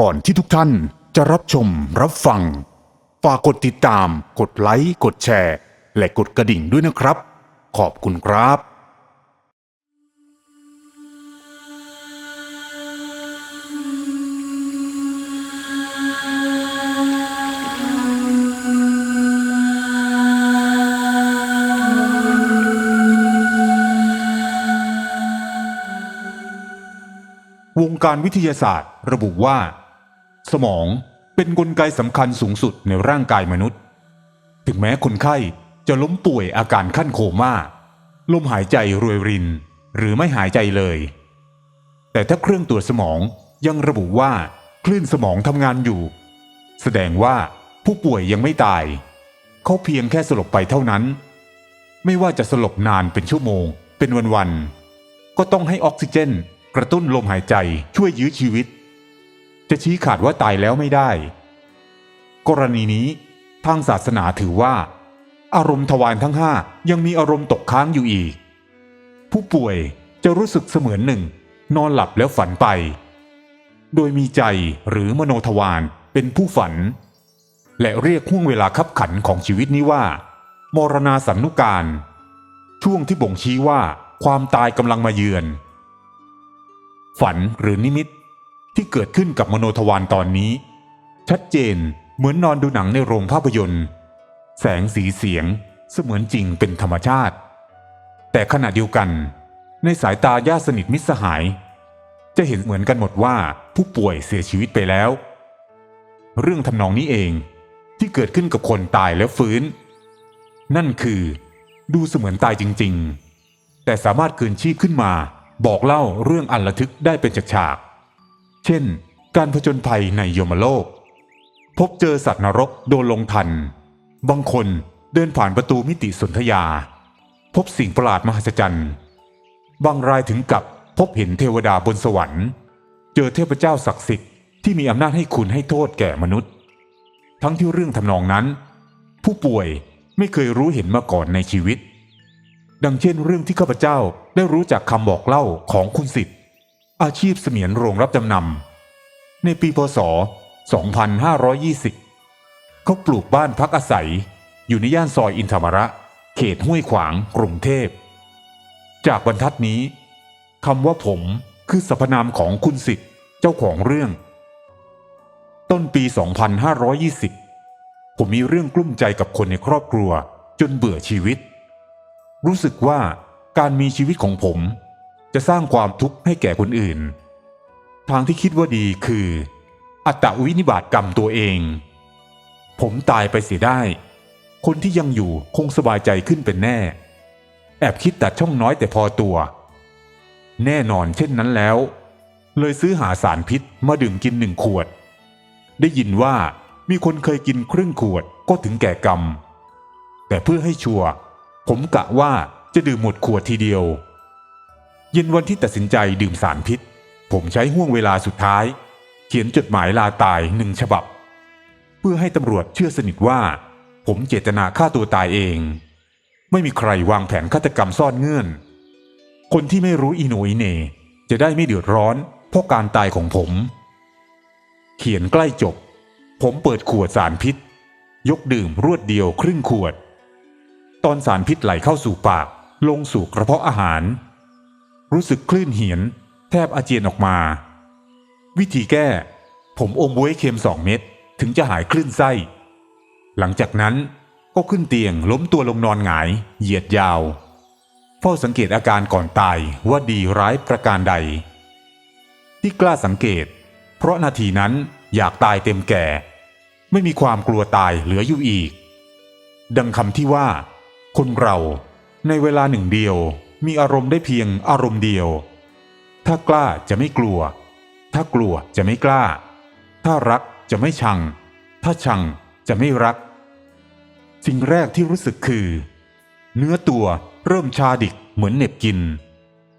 ก่อนที่ทุกท่านจะรับชมรับฟัง ฝากกดติดตาม กดไลค์ กดแชร์ และกดกระดิ่งด้วยนะครับ ขอบคุณครับ วงการวิทยาศาสตร์ระบุว่า สมองเป็นนกลไกสำคัญสูงสุดในร่างกายมนุษย์ ถึงแม้คนไข้จะล้มป่วยอาการขั้นโคม่า ลมหายใจรวยริน หรือไม่หายใจเลย แต่ถ้าเครื่องตรวจสมองยังระบุว่าคลื่นสมองทำงานอยู่ แสดงว่าผู้ป่วยยังไม่ตาย เขาเพียงแค่สลบไปเท่านั้น ไม่ว่าจะสลบนานเป็นชั่วโมง เป็นวันๆก็ต้องให้ออกซิเจน กระตุ้นลมหายใจช่วยยื้อชีวิต จะชี้ขาดว่าตายแล้วไม่ได้ กรณีนี้ทางศาสนาถือว่า อารมณ์ทวารทั้งห้ายังมีอารมณ์ตกค้างอยู่อีก ผู้ป่วยจะรู้สึกเสมือนหนึ่ง นอนหลับแล้วฝันไป โดยมีใจหรือมโนทวารเป็นผู้ฝัน และเรียกห่วงเวลาคับขันของชีวิตนี้ว่า มรณาสันนุการ ช่วงที่บ่งชี้ว่าความตายกำลังมาเยือน ฝันหรือนิมิต ที่เกิดขึ้นกับมโนทวารตอนนี้ ชัดเจนเหมือนนอนดูหนังในโรงภาพยนตร์ แสงสีเสียงเสมือนจริงเป็นธรรมชาติ แต่ขณะเดียวกัน ในสายตาญาติสนิทมิตรสหาย จะเห็นเหมือนกันหมดว่าผู้ป่วยเสียชีวิตไปแล้ว เรื่องทำนองนี้เองที่เกิดขึ้นกับคนตายแล้วฟื้น นั่นคือดูเสมือนตายจริง ๆ แต่สามารถคืนชีพขึ้นมาบอกเล่าเรื่องอันระทึกได้เป็นฉาก เช่น การผจญภัยในยมโลก พบเจอสัตว์นรกโดนลงทัน บางคนเดินผ่านประตูมิติสนธยา พบสิ่งประหลาดมหัศจรรย์บางรายถึงกับพบเห็นเทวดาบนสวรรค์ เจอเทพเจ้าศักดิ์สิทธิ์ที่มีอำนาจให้คุณให้โทษแก่มนุษย์ ทั้งที่เรื่องทำนองนั้น ผู้ป่วยไม่เคยรู้เห็นมาก่อนในชีวิต ดังเช่นเรื่องที่ข้าพเจ้าได้รู้จากคำบอกเล่าของคุณสิทธิ์ อาชีพเสมียนโรงรับจำนำในปีพศ 2520 เขาปลูกบ้านพักอาศัย อยู่ในย่านซอยอินธรรมระ เขตห้วยขวางกรุงเทพ จากบรรทัดนี้คำว่าผมคือสรรพนามของคุณสิทธิ์เจ้าของเรื่อง ต้นปี 2520 ผมมีเรื่องกลุ้มใจกับคนในครอบครัวจนเบื่อชีวิต รู้สึกว่าการมีชีวิตของผม จะสร้างความทุกข์ให้แก่คนอื่น ทางที่คิดว่าดีคือ อัตวินิบาตกรรมตัวเอง ผมตายไปเสียได้ คนที่ยังอยู่คงสบายใจขึ้นเป็นแน่ แอบคิดแต่ช่องน้อยแต่พอตัว แน่นอนเช่นนั้นแล้ว เลยซื้อหาสารพิษมาดื่มกินหนึ่งขวด ได้ยินว่ามีคนเคยกินครึ่งขวดก็ถึงแก่กรรม แต่เพื่อให้ชัวร์ผมกะว่าจะดื่มหมดขวดทีเดียว เย็นวันที่ตัดสินใจดื่มสารพิษ ผมใช้ห่วงเวลาสุดท้าย เขียนจดหมายลาตายหนึ่งฉบับ เพื่อให้ตำรวจเชื่อสนิทว่า ผมเจตนาฆ่าตัวตายเอง ไม่มีใครวางแผนฆาตกรรมซ่อนเงื่อน คนที่ไม่รู้อีโนอีเนจะได้ไม่เดือดร้อนเพราะการตายของผม เขียนใกล้จบ ผมเปิดขวดสารพิษ ยกดื่มรวดเดียวครึ่งขวด ตอนสารพิษไหลเข้าสู่ปากลงสู่กระเพาะอาหาร รู้สึกคลื่นเหียน แทบอาเจียนออกมา วิธีแก้ ผมอมบวยเค็มสองเม็ดถึงจะหายคลื่นไส้ หลังจากนั้นก็ขึ้นเตียงล้มตัวลงนอนหงาย เหยียดยาวเฝ้าสังเกตอาการก่อนตายว่าดีร้ายประการใด ที่กล้าสังเกต เพราะนาทีนั้นอยากตายเต็มแก่ ไม่มีความกลัวตายเหลืออยู่อีก ดังคำที่ว่า คนเราในเวลาหนึ่งเดียว มีอารมณ์ได้เพียงอารมณ์เดียว ถ้ากล้าจะไม่กลัว ถ้ากลัวจะไม่กล้า ถ้ารักจะไม่ชัง ถ้าชังจะไม่รัก สิ่งแรกที่รู้สึกคือ เนื้อตัวเริ่มชาดิกเหมือนเหน็บกิน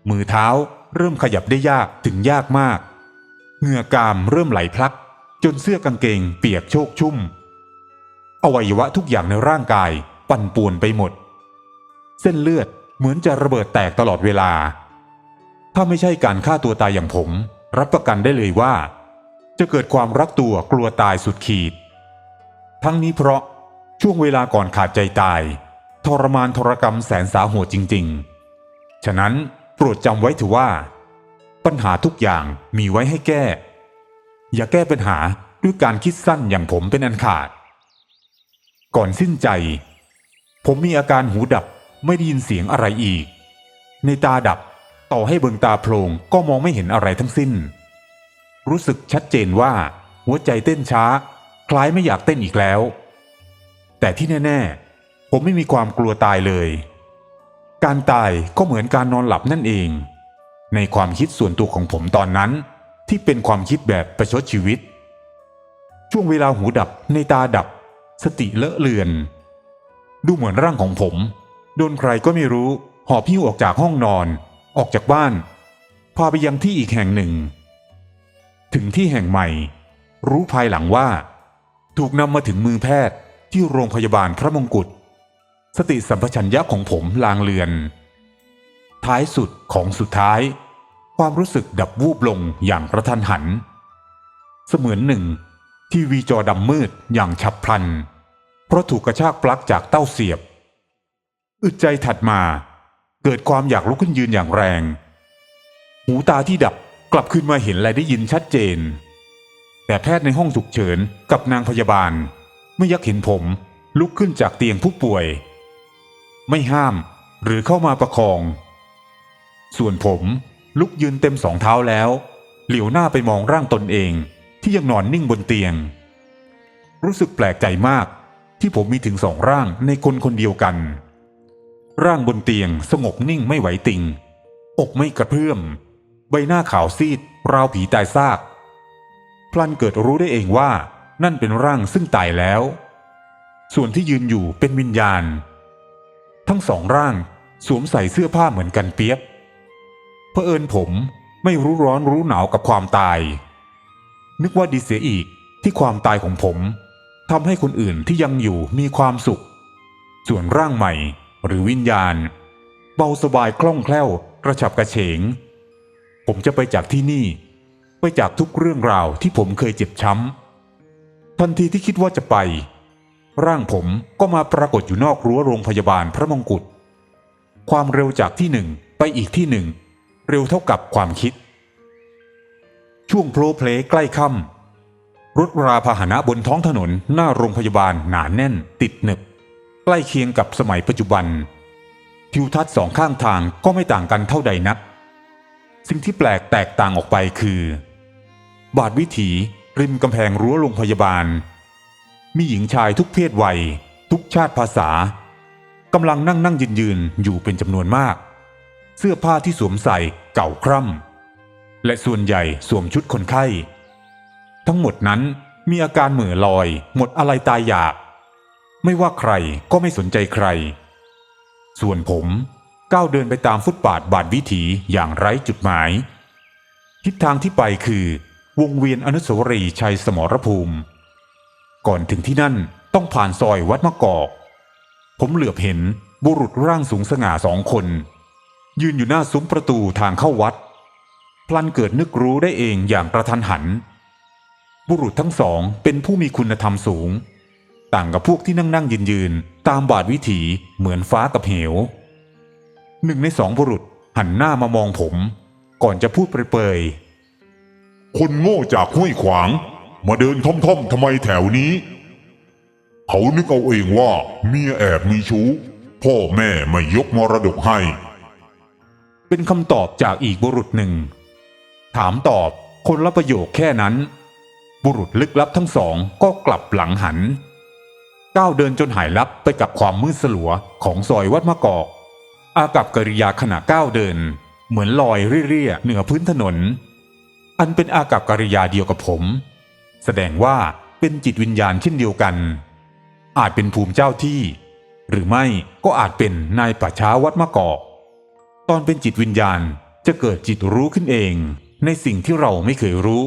มือเท้าเริ่มขยับได้ยากถึงยากมาก เหงื่อกามเริ่มไหลพลัก จนเสื้อกางเกงเปียกโชกชุ่ม อวัยวะทุกอย่างในร่างกายปั่นป่วนไปหมด เส้นเลือด เหมือนจะระเบิดแตกตลอดเวลา ถ้าไม่ใช่การฆ่าตัวตายอย่างผม รับประกันได้เลยว่า จะเกิดความรักตัวกลัวตายสุดขีด ทั้งนี้เพราะช่วงเวลาก่อนขาดใจตาย ทรมานทรกรรมแสนสาหัสจริง ๆ ฉะนั้นโปรดจำไว้ถือว่า ปัญหาทุกอย่างมีไว้ให้แก้ อย่าแก้ปัญหาด้วยการคิดสั้นอย่างผมเป็นอันขาด ก่อนสิ้นใจ ผมมีอาการหูดับ ไม่ได้ยินเสียงอะไรอีก ในตาดับต่อให้เบิงตาโพลงก็มองไม่เห็นอะไรทั้งสิ้น รู้สึกชัดเจนว่า หัวใจเต้นช้า คล้ายไม่อยากเต้นอีกแล้ว แต่ที่แน่ ๆ ผมไม่มีความกลัวตายเลย การตายก็เหมือนการนอนหลับนั่นเอง ในความคิดส่วนตัวของผมตอนนั้น ที่เป็นความคิดแบบประชดชีวิต ช่วงเวลาหูดับในตาดับ สติเลอะเลือน ดูเหมือนร่างของผม โดนใครก็ไม่รู้หอบพิ้วออกจากห้องนอน ออกจากบ้าน พาไปยังที่อีกแห่งหนึ่ง ถึงที่แห่งใหม่ รู้ภายหลังว่า ถูกนำมาถึงมือแพทย์ที่โรงพยาบาลพระมงกุฎสติสัมปชัญญะของผมลางเลือน ท้ายสุดของสุดท้าย ความรู้สึกดับวูบลงอย่างกระทันหัน เสมือนหนึ่ง ทีวีจอดำมืดอย่างฉับพลัน เพราะถูกกระชากปลั๊กจากเต้าเสียบ อึดใจถัดมาเกิดความอยากลุกขึ้นยืนอย่างแรง หูตาที่ดับกลับขึ้นมาเห็นและได้ยินชัดเจน แต่แพทย์ในห้องฉุกเฉินกับนางพยาบาล ไม่ยักเห็นผมลุกขึ้นจากเตียงผู้ป่วย ไม่ห้ามหรือเข้ามาประคอง ส่วนผมลุกยืนเต็มสองเท้าแล้ว เหลียวหน้าไปมองร่างตนเองที่ยังนอนนิ่งบนเตียง รู้สึกแปลกใจมากที่ผมมีถึงสองร่างในคนคนเดียวกัน ร่างบนเตียงสงบนิ่งไม่ไหวติง อกไม่กระเพื่อม ใบหน้าขาวซีด ราวผีตายซาก พลันเกิดรู้ได้เองว่านั่นเป็นร่างซึ่งตายแล้ว ส่วนที่ยืนอยู่เป็นวิญญาณ ทั้งสองร่างสวมใส่เสื้อผ้าเหมือนกันเปียบเผอิญผมไม่รู้ร้อนรู้หนาวกับความตาย นึกว่าดีเสียอีกที่ความตายของผมทำให้คนอื่นที่ยังอยู่มีความสุข ส่วนร่างใหม่ หรือวิญญาณ เบาสบายคล่องแคล่วกระฉับกระเฉง ผมจะไปจากที่นี่ ไปจากทุกเรื่องราวที่ผมเคยเจ็บช้ำ ทันทีที่คิดว่าจะไป ร่างผมก็มาปรากฏอยู่นอกรั้วโรงพยาบาลพระมงกุฎความเร็วจากที่หนึ่งไปอีกที่หนึ่ง เร็วเท่ากับความคิด ช่วงโพลเพลใกล้ค่ำรถราพาหนะบนท้องถนนหน้าโรงพยาบาลหนาแน่นติดหนึบ ใกล้เคียงกับสมัยปัจจุบัน ทิวทัศน์สองข้างทางก็ไม่ต่างกันเท่าใดนัก สิ่งที่แปลกแตกต่างออกไปคือ บาดวิถีริมกำแพงรั้วโรงพยาบาล มีหญิงชายทุกเพศวัย ทุกชาติภาษากำลังนั่งนั่งยืนยืนอยู่เป็นจำนวนมาก เสื้อผ้าที่สวมใส่เก่าคร่ำและส่วนใหญ่สวมชุดคนไข้ ทั้งหมดนั้นมีอาการเหม่อลอย หมดอะไรตายอยาก ไม่ว่าใครก็ไม่สนใจใคร ส่วนผมก้าวเดินไปตามฟุตบาทบาดวิถีอย่างไร้จุดหมาย ทิศทางที่ไปคือ วงเวียนอนุสาวรีย์ชัยสมรภูมิ ก่อนถึงที่นั่นต้องผ่านซอยวัดมะกอก ผมเหลือบเห็นบุรุษร่างสูงสง่าสองคน ยืนอยู่หน้าซุ้มประตูทางเข้าวัด พลันเกิดนึกรู้ได้เองอย่างกระทันหัน บุรุษทั้งสองเป็นผู้มีคุณธรรมสูง ต่างกับพวกที่นั่งนั่งยืนยืนๆตามบาดวิถีเหมือนฟ้ากับเหว หนึ่งในสองบุรุษหันหน้ามามองผม ก่อนจะพูดเปรยคนโง่จากห้วยขวาง มาเดินท่อมๆทำไมแถวนี้ เขานึกเอาเองว่าเมียแอบมีชู้ พ่อแม่ไม่ยกมรดกให้ๆเป็นคำตอบจากอีกบุรุษหนึ่ง ถามตอบคนละประโยคแค่นั้น บุรุษลึกลับทั้งสองก็กลับหลังหัน ก้าวเดินจนหายลับไปกับความมืดสลัวของซอยวัดมะกอก อากับกริยาขณะก้าวเดิน เหมือนลอยเรี่ยๆเหนือพื้นถนน อันเป็นอากับกริยาเดียวกับผม แสดงว่าเป็นจิตวิญญาณเช่นเดียวกัน อาจเป็นภูมิเจ้าที่ หรือไม่ก็อาจเป็นนายป่าช้าวัดมะกอก ตอนเป็นจิตวิญญาณจะเกิดจิตรู้ขึ้นเองในสิ่งที่เราไม่เคยรู้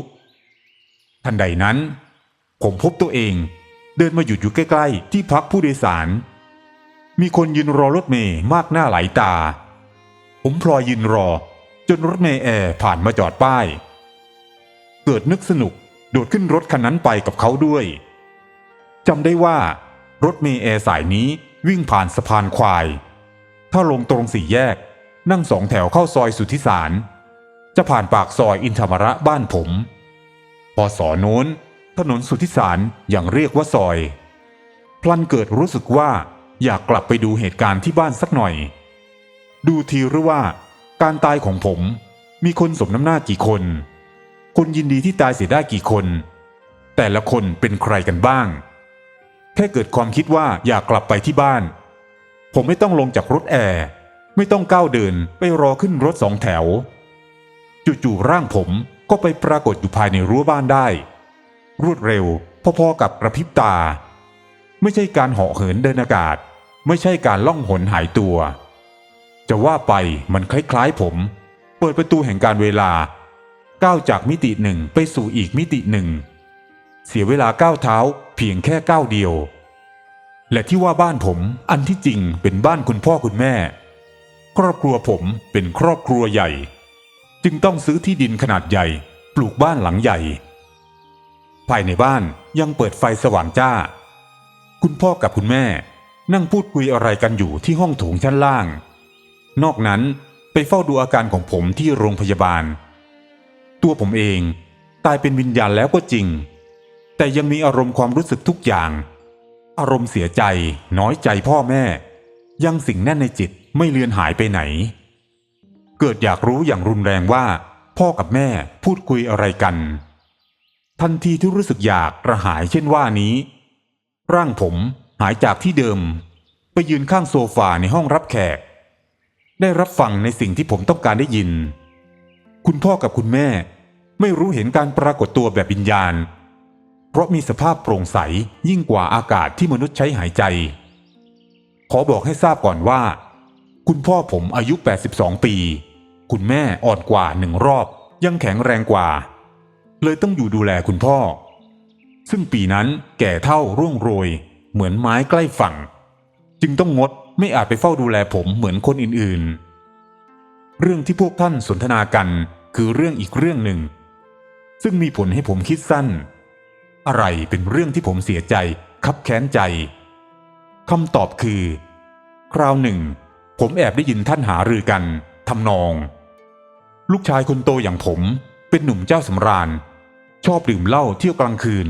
ทันใดนั้น ผมพบตัวเอง เดินมาหยุดอยู่ใกล้ ๆ ที่พักผู้โดยสาร มีคนยืนรอรถเมย์มากหน้าหลายตา ผมพลอยยืนรอ จนรถเมย์แอร์ผ่านมาจอดป้าย เกิดนึกสนุกโดดขึ้นรถคันนั้นไปกับเขาด้วยจำได้ว่ารถเมล์แอร์สายนี้วิ่งผ่านสะพานควาย ถ้าลงตรงสี่แยก นั่งสองแถวเข้าซอยสุทธิสาร จะผ่านปากซอยอินธรรมระบ้านผม พอสอโน้น ถนนสุทธิสารอย่างเรียกว่าซอย พลันเกิดรู้สึกว่าอยากกลับไปดูเหตุการณ์ที่บ้านสักหน่อย ดูทีหรือว่า การตายของผมมีคนสมน้ำหน้ากี่คน คนยินดีที่ตายเสียได้กี่คน แต่ละคนเป็นใครกันบ้าง แค่เกิดความคิดว่าอยากกลับไปที่บ้าน ผมไม่ต้องลงจากรถแอร์ ไม่ต้องก้าวเดินไปรอขึ้นรถสองแถว จู่ๆร่างผมก็ไปปรากฏอยู่ภายในรั้วบ้านได้ รวดเร็ว พอๆกับกระพริบตา ไม่ใช่การเหาะเหินเดินอากาศ ไม่ใช่การล่องหนหายตัว จะว่าไปมันคล้ายๆผม เปิดประตูแห่งการเวลา ก้าวจากมิติหนึ่งไปสู่อีกมิติหนึ่ง เสียเวลาก้าวเท้าเพียงแค่ก้าวเดียว และที่ว่าบ้านผมอันที่จริงเป็นบ้านคุณพ่อคุณแม่ ครอบครัวผมเป็นครอบครัวใหญ่ จึงต้องซื้อที่ดินขนาดใหญ่ ปลูกบ้านหลังใหญ่ ภายในบ้านยังเปิดไฟสว่างจ้า คุณพ่อกับคุณแม่ นั่งพูดคุยอะไรกันอยู่ที่ห้องโถงชั้นล่าง นอกนั้นไปเฝ้าดูอาการของผมที่โรงพยาบาล ตัวผมเองตายเป็นวิญญาณแล้วก็จริง แต่ยังมีอารมณ์ความรู้สึกทุกอย่าง อารมณ์เสียใจ น้อยใจพ่อแม่ ยังสิ่งแน่นในจิตไม่เลือนหายไปไหน เกิดอยากรู้อย่างรุนแรงว่า พ่อกับแม่พูดคุยอะไรกัน ทันทีที่รู้สึกอยากกระหายเช่นว่านี้ ร่างผมหายจากที่เดิม ไปยืนข้างโซฟาในห้องรับแขก ได้รับฟังในสิ่งที่ผมต้องการได้ยิน คุณพ่อกับคุณแม่ไม่รู้เห็นการปรากฏตัวแบบวิญญาณ เพราะมีสภาพโปร่งใสยิ่งกว่าอากาศที่มนุษย์ใช้หายใจ ขอบอกให้ทราบก่อนว่า คุณพ่อผมอายุ 82 ปี คุณแม่อ่อนกว่าหนึ่งรอบ ยังแข็งแรงกว่า เลยต้องอยู่ดูแลคุณพ่อ ซึ่งปีนั้นแก่เท่าร่วงโรย เหมือนไม้ใกล้ฝั่ง จึงต้องงดไม่อาจไปเฝ้าดูแลผมเหมือนคนอื่นๆ เรื่องที่พวกท่านสนทนากันคือเรื่องอีกเรื่องหนึ่ง ซึ่งมีผลให้ผมคิดสั้น อะไรเป็นเรื่องที่ผมเสียใจคับแค้นใจคำตอบคือ คราวหนึ่ง ผมแอบได้ยินท่านหารือกันทำนอง ลูกชายคนโตอย่างผมเป็นหนุ่มเจ้าสำราญ ชอบดื่มเหล้าเที่ยวกลางคืน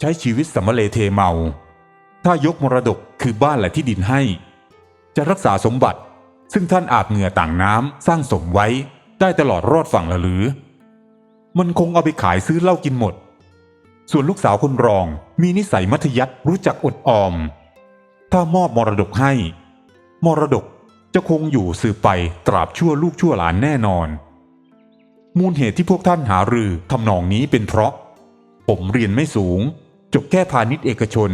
ใช้ชีวิตสมเลเทเมา ถ้ายกมรดกคือบ้านและที่ดินให้ จะรักษาสมบัติ ซึ่งท่านอาบเหงื่อต่างน้ำสร้างสมไว้ได้ตลอดรอดฝั่งหรือ มันคงเอาไปขายซื้อเหล้ากินหมด ส่วนลูกสาวคนรองมีนิสัยมัธยัติรู้จักอดออม ถ้ามอบมรดกให้ มรดกจะคงอยู่สืบไปตราบชั่วลูกชั่วหลานแน่นอน มูลเหตุที่พวกท่านหารือทำนองนี้เป็นเพราะ ผมเรียนไม่สูง จบแค่พาณิชย์เอกชน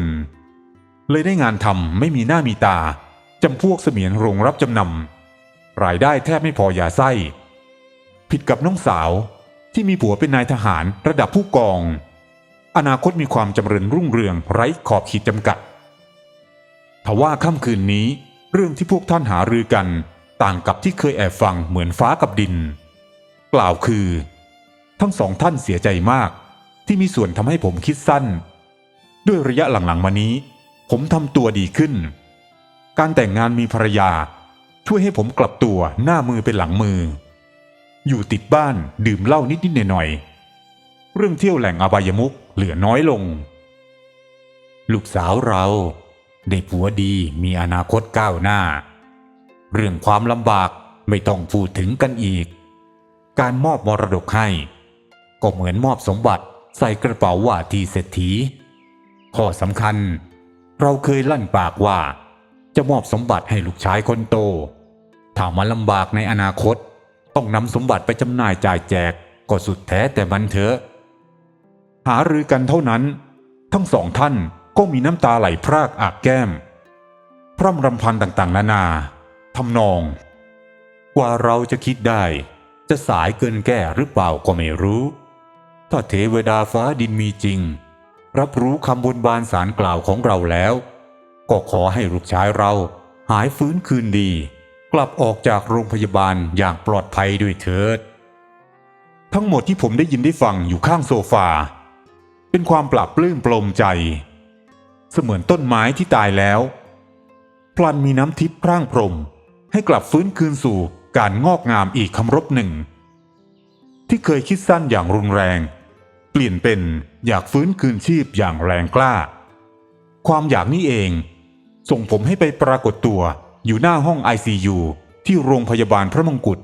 เลยได้งานทำไม่มีหน้ามีตาจำพวกเสมียนโรงรับจำนำรายได้แทบไม่พอยาไส้ ผิดกับน้องสาวที่มีผัวเป็นนายทหารระดับผู้กอง อนาคตมีความจำเริญรุ่งเรืองไร้ขอบขีดจำกัดทว่าค่ำคืนนี้เรื่องที่พวกท่านหารือกัน ต่างกับที่เคยแอบฟังเหมือนฟ้ากับดิน กล่าวคือ ทั้งสองท่านเสียใจมาก ที่มีส่วนทำให้ผมคิดสั้น ด้วยระยะหลังๆมานี้ ผมทำตัวดีขึ้น การแต่งงานมีภรรยา ช่วยให้ผมกลับตัวหน้ามือเป็นหลังมือ อยู่ติดบ้านดื่มเหล้านิดๆหน่อยๆเรื่องเที่ยวแหล่งอบายมุกเหลือน้อยลง ลูกสาวเราได้ผัวดีมีอนาคตก้าวหน้า เรื่องความลำบากไม่ต้องพูดถึงกันอีก การมอบมรดกให้ ก็เหมือนมอบสมบัติใส่กระเป๋าว่าทีเศรษฐี ข้อสำคัญ เราเคยลั่นปากว่า จะมอบสมบัติให้ลูกชายคนโต ถ้ามันลำบากในอนาคต ต้องนำสมบัติไปจำหน่ายจ่ายแจกก็สุดแท้แต่มันเถอะ หารือกันเท่านั้น ทั้งสองท่านก็มีน้ำตาไหลพรากอาบแก้ม พร่ำรำพันต่างๆนานาทำนอง กว่าเราจะคิดได้ จะสายเกินแก้หรือเปล่าก็ไม่รู้ ถ้าเทวดาฟ้าดินมีจริง รับรู้คำบนบานสารกล่าวของเราแล้ว ก็ขอให้ลูกชายเราหายฟื้นคืนดี กลับออกจากโรงพยาบาลอย่างปลอดภัยด้วยเถิด ทั้งหมดที่ผมได้ยินได้ฟังอยู่ข้างโซฟา เป็นความปรับปลื้มปร่งใจ เสมือนต้นไม้ที่ตายแล้ว พลันมีน้ำทิพย์พร่างพรมให้กลับฟื้นคืนสู่ การงอกงามอีกคำรบหนึ่ง ที่เคยคิดสั้นอย่างรุนแรง เปลี่ยนเป็นอยากฟื้นคืนชีพอย่างแรงกล้า ความอยากนี้เอง ส่งผมให้ไปปรากฏตัวอยู่หน้าห้อง ICU ที่โรงพยาบาลพระมงกุฎ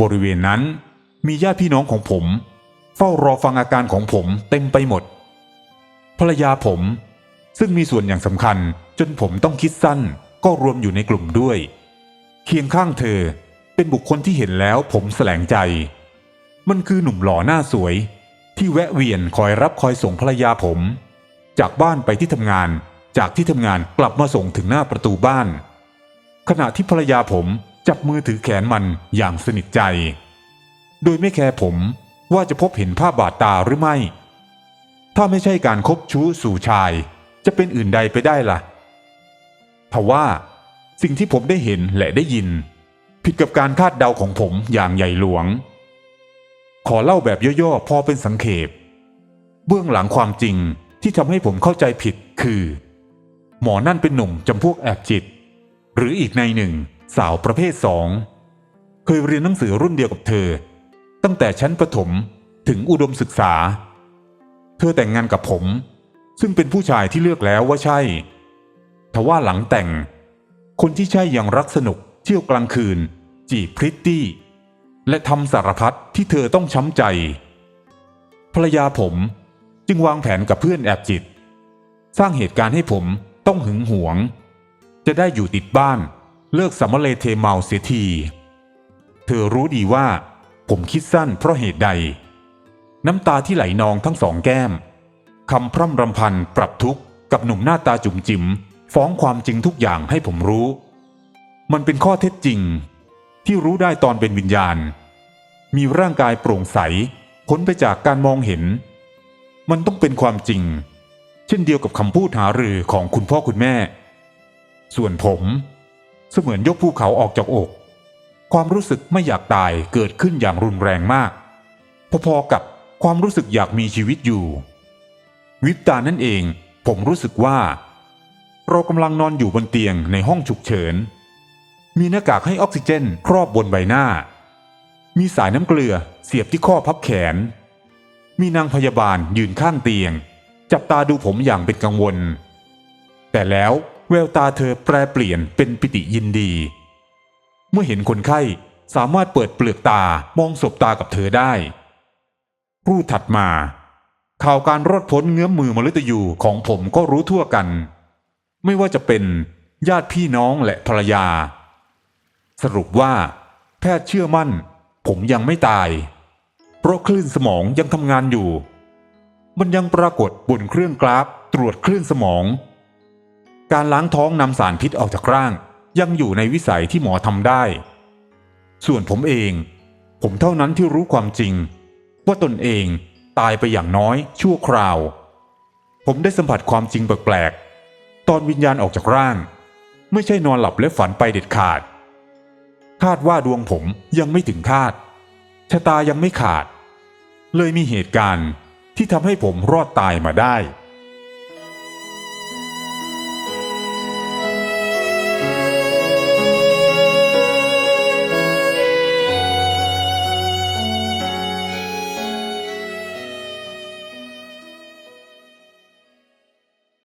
บริเวณนั้นมีญาติพี่น้องของผม เฝ้ารอฟังอาการของผมเต็มไปหมด ภรรยาผมซึ่งมีส่วนอย่างสำคัญจนผมต้องคิดสั้นก็รวมอยู่ในกลุ่มด้วย เคียงข้างเธอเป็นบุคคลที่เห็นแล้วผมแสลงใจ มันคือหนุ่มหล่อหน้าสวย ที่แวะเวียนคอยรับคอยส่งภรรยาผม จากบ้านไปที่ทำงาน จากที่ทำงานกลับมาส่งถึงหน้าประตูบ้าน ขณะที่ภรรยาผมจับมือถือแขนมันอย่างสนิทใจ โดยไม่แคร์ผมว่าจะพบเห็นภาพบาดตาหรือไม่ ถ้าไม่ใช่การคบชู้สู่ชาย จะเป็นอื่นใดไปได้ล่ะทว่า สิ่งที่ผมได้เห็นและได้ยิน ผิดกับการคาดเดาของผมอย่างใหญ่หลวง ขอเล่าแบบย่อๆพอเป็นสังเขป เบื้องหลังความจริงที่ทำให้ผมเข้าใจผิดคือ หมอนั่นเป็นหนุ่มจำพวกแอบจิต หรืออีกในหนึ่งสาวประเภทสองเคยเรียนหนังสือรุ่นเดียวกับเธอ ตั้งแต่ชั้นประถมถึงอุดมศึกษา เธอแต่งงานกับผม ซึ่งเป็นผู้ชายที่เลือกแล้วว่าใช่ทว่าหลังแต่ง คนที่ใช่อยังรักสนุกเที่ยวกลางคืน จีบพริตตี้ และทำสารพัดที่เธอต้องช้ำใจ ภรรยาผมจึงวางแผนกับเพื่อนแอบจิต สร้างเหตุการณ์ให้ผมต้องหึงหวง จะได้อยู่ติดบ้านเลิกสัมะเลเทเมาเสียที เธอรู้ดีว่า ผมคิดสั้นเพราะเหตุใด น้ำตาที่ไหลนองทั้งสองแก้มคำพร่ำรำพันปรับทุกข์กับหนุ่มหน้าตาจุ๋มจิ๋ม ฟ้องความจริงทุกอย่างให้ผมรู้ มันเป็นข้อเท็จจริง ที่รู้ได้ตอนเป็นวิญญาณ มีร่างกายโปร่งใสพ้นไปจากการมองเห็น มันต้องเป็นความจริง เช่นเดียวกับคำพูดหารือของคุณพ่อคุณแม่ ส่วนผมเสมือนยกภูเขาออกจากอก ความรู้สึกไม่อยากตายเกิดขึ้นอย่างรุนแรงมาก พอๆกับความรู้สึกอยากมีชีวิตอยู่ วิบตานั่นเองผมรู้สึกว่า เรากำลังนอนอยู่บนเตียงในห้องฉุกเฉิน มีหน้ากากให้ออกซิเจนครอบบนใบหน้า มีสายน้ำเกลือเสียบที่ข้อพับแขน มีนางพยาบาลยืนข้างเตียง จับตาดูผมอย่างเป็นกังวล แต่แล้วแววตาเธอแปรเปลี่ยนเป็นปิติยินดี เมื่อเห็นคนไข้สามารถเปิดเปลือกตามองสบตากับเธอได้รูดถัดมา ข่าวการรอดพ้นเงื้อมมือมฤตยูของผมก็รู้ทั่วกัน ไม่ว่าจะเป็นญาติพี่น้องและภรรยา สรุปว่า แพทย์เชื่อมั่น ผมยังไม่ตาย เพราะคลื่นสมองยังทำงานอยู่ มันยังปรากฏบนเครื่องกราฟตรวจคลื่นสมอง การล้างท้องนำสารพิษออกจากร่าง ยังอยู่ในวิสัยที่หมอทำได้ ส่วนผมเอง ผมเท่านั้นที่รู้ความจริง ว่าตนเองตายไปอย่างน้อยชั่วคราว ผมได้สัมผัสความจริงแปลก ตอนวิญญาณออกจากร่าง ไม่ใช่นอนหลับและฝันไปเด็ดขาด คาดว่าดวงผมยังไม่ถึงคาดชะตายังไม่ขาด เลยมีเหตุการณ์ที่ทำให้ผมรอดตายมาได้